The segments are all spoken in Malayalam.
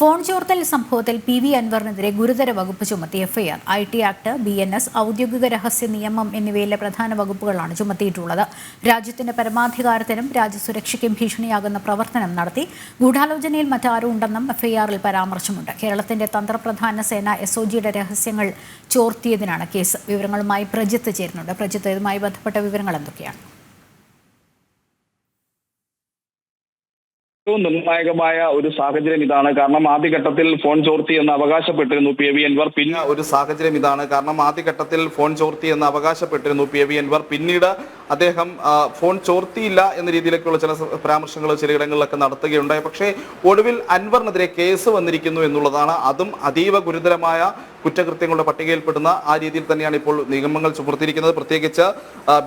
ഫോൺ ചോർത്തൽ സംഭവത്തിൽ പി വി അൻവറിനെതിരെ ഗുരുതര വകുപ്പ് ചുമത്തി FIR. I T act B N S ഔദ്യോഗിക രഹസ്യ നിയമം എന്നിവയിലെ പ്രധാന വകുപ്പുകളാണ് ചുമത്തിയിട്ടുള്ളത്. രാജ്യത്തിന്റെ പരമാധികാരത്തിനും രാജ്യസുരക്ഷയ്ക്കും ഭീഷണിയാകുന്ന പ്രവർത്തനം നടത്തി. ഗൂഢാലോചനയിൽ മറ്റാരും ഉണ്ടെന്നും എഫ്ഐആറിൽ പരാമർശമുണ്ട്. കേരളത്തിന്റെ തന്ത്രപ്രധാന സേന എസ് ഒ ജിയുടെ രഹസ്യങ്ങൾ ചോർത്തിയതിനാണ് കേസ്. വിവരങ്ങളുമായി പ്രജിത്ത് ചേരുന്നുണ്ട്. പ്രജിത്ത് ഇതുമായി ബന്ധപ്പെട്ട വിവരങ്ങൾ എന്തൊക്കെയാണ്? ഏറ്റവും നിർണായകമായ ഒരു സാഹചര്യം ഇതാണ്. കാരണം ആദ്യഘട്ടത്തിൽ ഫോൺ ചോർത്തി എന്ന് അവകാശപ്പെട്ടിരുന്നു പി വി അൻവർ. പിന്നെ ഒരു സാഹചര്യം ഇതാണ്. കാരണം ആദ്യഘട്ടത്തിൽ ഫോൺ ചോർത്തി എന്ന് അവകാശപ്പെട്ടിരുന്നു പി വി അൻവർ. പിന്നീട് അദ്ദേഹം ഫോൺ ചോർത്തിയില്ല എന്ന രീതിയിലേക്കുള്ള ചില പരാമർശങ്ങൾ ചിലയിടങ്ങളിലൊക്കെ നടത്തുകയുണ്ടായി. പക്ഷേ ഒടുവിൽ അൻവറിനെതിരെ കേസ് വന്നിരിക്കുന്നു എന്നുള്ളതാണ്. അതും അതീവ ഗുരുതരമായ കുറ്റകൃത്യങ്ങളുടെ പട്ടികയിൽപ്പെടുന്ന ആ രീതിയിൽ തന്നെയാണ് ഇപ്പോൾ നിയമങ്ങൾ ചുമർത്തിയിരിക്കുന്നത് പ്രത്യേകിച്ച്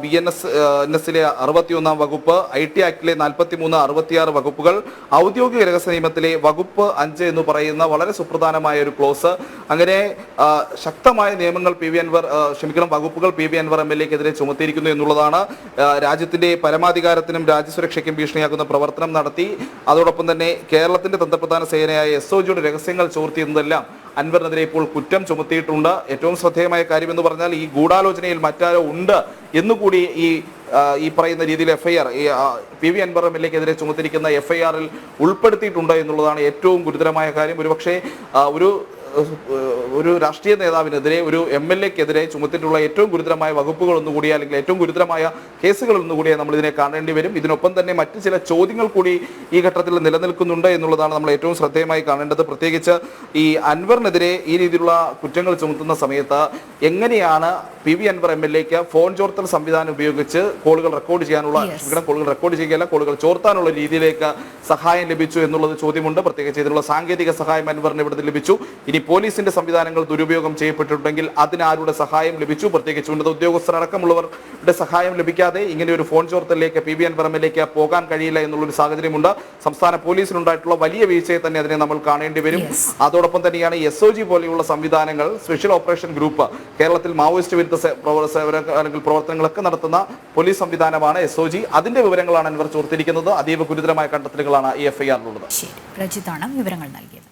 ബി എൻ എസ് എൻ എസിലെ അറുപത്തിയൊന്നാം വകുപ്പ് ഐ ടി ആക്ടിലെ നാൽപ്പത്തി മൂന്ന് അറുപത്തിയാറ് വകുപ്പുകൾ ഔദ്യോഗിക രഹസ്യ നിയമത്തിലെ വകുപ്പ് അഞ്ച് എന്ന് പറയുന്ന വളരെ സുപ്രധാനമായ ഒരു ക്ലോസ്. അങ്ങനെ ശക്തമായ നിയമങ്ങൾ പി വി അൻവർ ക്ഷമിക്കണം വകുപ്പുകൾ P V Anvar M L എക്കെതിരെ ചുമത്തിയിരിക്കുന്നു എന്നുള്ളതാണ് രാജ്യത്തിന്റെ പരമാധികാരത്തിനും രാജ്യസുരക്ഷയ്ക്കും ഭീഷണിയാക്കുന്ന പ്രവർത്തനം നടത്തി. അതോടൊപ്പം തന്നെ കേരളത്തിന്റെ തന്ത്രപ്രധാന സേനയായ എസ് ഒ ജിയുടെ രഹസ്യങ്ങൾ ചോർത്തിയെന്നതെല്ലാം അൻവറിനെതിരെ ഇപ്പോൾ കുറ്റം ചുമത്തിയിട്ടുണ്ട്. ഏറ്റവും ശ്രദ്ധേയമായ കാര്യം എന്ന് പറഞ്ഞാൽ ഈ ഗൂഢാലോചനയിൽ മറ്റാരോ ഉണ്ട് എന്നുകൂടി ഈ ഈ പറയുന്ന രീതിയിൽ എഫ്ഐആർ ഈ P V Anvar M L എക്കെതിരെ ചുമത്തിരിക്കുന്ന എഫ്ഐആറിൽ ഉൾപ്പെടുത്തിയിട്ടുണ്ട് എന്നുള്ളതാണ് ഏറ്റവും ഗുരുതരമായ കാര്യം. ഒരുപക്ഷെ ഒരു ഒരു രാഷ്ട്രീയ നേതാവിനെതിരെ ഒരു എം എൽ എക്കെതിരെ ചുമത്തിയിട്ടുള്ള ഏറ്റവും ഗുരുതരമായ വകുപ്പുകൾ ഒന്നുകൂടി അല്ലെങ്കിൽ ഏറ്റവും ഗുരുതരമായ കേസുകൾ ഒന്നുകൂടി നമ്മൾ ഇതിനെ കാണേണ്ടി വരും. ഇതിനൊപ്പം തന്നെ മറ്റ് ചില ചോദ്യങ്ങൾ കൂടി ഈ ഘട്ടത്തിൽ നിലനിൽക്കുന്നുണ്ട് എന്നുള്ളതാണ് നമ്മൾ ഏറ്റവും ശ്രദ്ധേയമായി കാണേണ്ടത്. പ്രത്യേകിച്ച് ഈ അൻവറിനെതിരെ ഈ രീതിയിലുള്ള കുറ്റങ്ങൾ ചുമത്തുന്ന സമയത്ത് എങ്ങനെയാണ് P V Anvar M L എക്ക് ഫോൺ ചോർത്തൽ സംവിധാനം ഉപയോഗിച്ച് കോളുകൾ റെക്കോർഡ് ചെയ്യാനുള്ള. ക്ഷമിക്കണം, കോളുകൾ റെക്കോർഡ് ചെയ്യുകയല്ല കോളുകൾ ചോർത്താനുള്ള രീതിയിലേക്ക് സഹായം ലഭിച്ചു എന്നുള്ളത് ചോദ്യമുണ്ട്. പ്രത്യേകിച്ച് ഇതിനുള്ള സാങ്കേതിക സഹായം അൻവറിന് ഇവിടുന്ന് ലഭിച്ചു. ഇനി പോലീസിന്റെ സംവിധാനങ്ങൾ ദുരുപയോഗം ചെയ്യപ്പെട്ടിട്ടുണ്ടെങ്കിൽ അതിനാരുടെ സഹായം ലഭിച്ചു? പ്രത്യേകിച്ച് ഉന്നത ഉദ്യോഗസ്ഥർ അടക്കമുള്ളവരുടെ സഹായം ലഭിക്കാതെ ഇങ്ങനെ ഒരു ഫോൺ ചോർത്തലിലേക്ക് പി ബി എൻ പറമ്പിലേക്ക് പോകാൻ കഴിയില്ല എന്നുള്ളൊരു സാഹചര്യമുണ്ട്. സംസ്ഥാന പോലീസിനുണ്ടായിട്ടുള്ള വലിയ വീഴ്ചയെ തന്നെ അതിനെ നമ്മൾ കാണേണ്ടി വരും. അതോടൊപ്പം തന്നെയാണ് എസ് ഒ ജി പോലെയുള്ള സംവിധാനങ്ങൾ സ്പെഷ്യൽ ഓപ്പറേഷൻ ഗ്രൂപ്പ് കേരളത്തിൽ മാവോയിസ്റ്റ് വിരുദ്ധ അല്ലെങ്കിൽ പ്രവർത്തനങ്ങളൊക്കെ നടത്തുന്ന പോലീസ് സംവിധാനമാണ് എസ് ഒ ജി അതിന്റെ വിവരങ്ങളാണ് അൻവർ ചോർത്തിരിക്കുന്നത്. അതീവ ഗുരുതരമായ കണ്ടെത്തലുകളാണ് ഈ എഫ്ഐആറിലുള്ളത് ശരി. പ്രജിത്താണ് വിവരങ്ങൾ നൽകിയത്.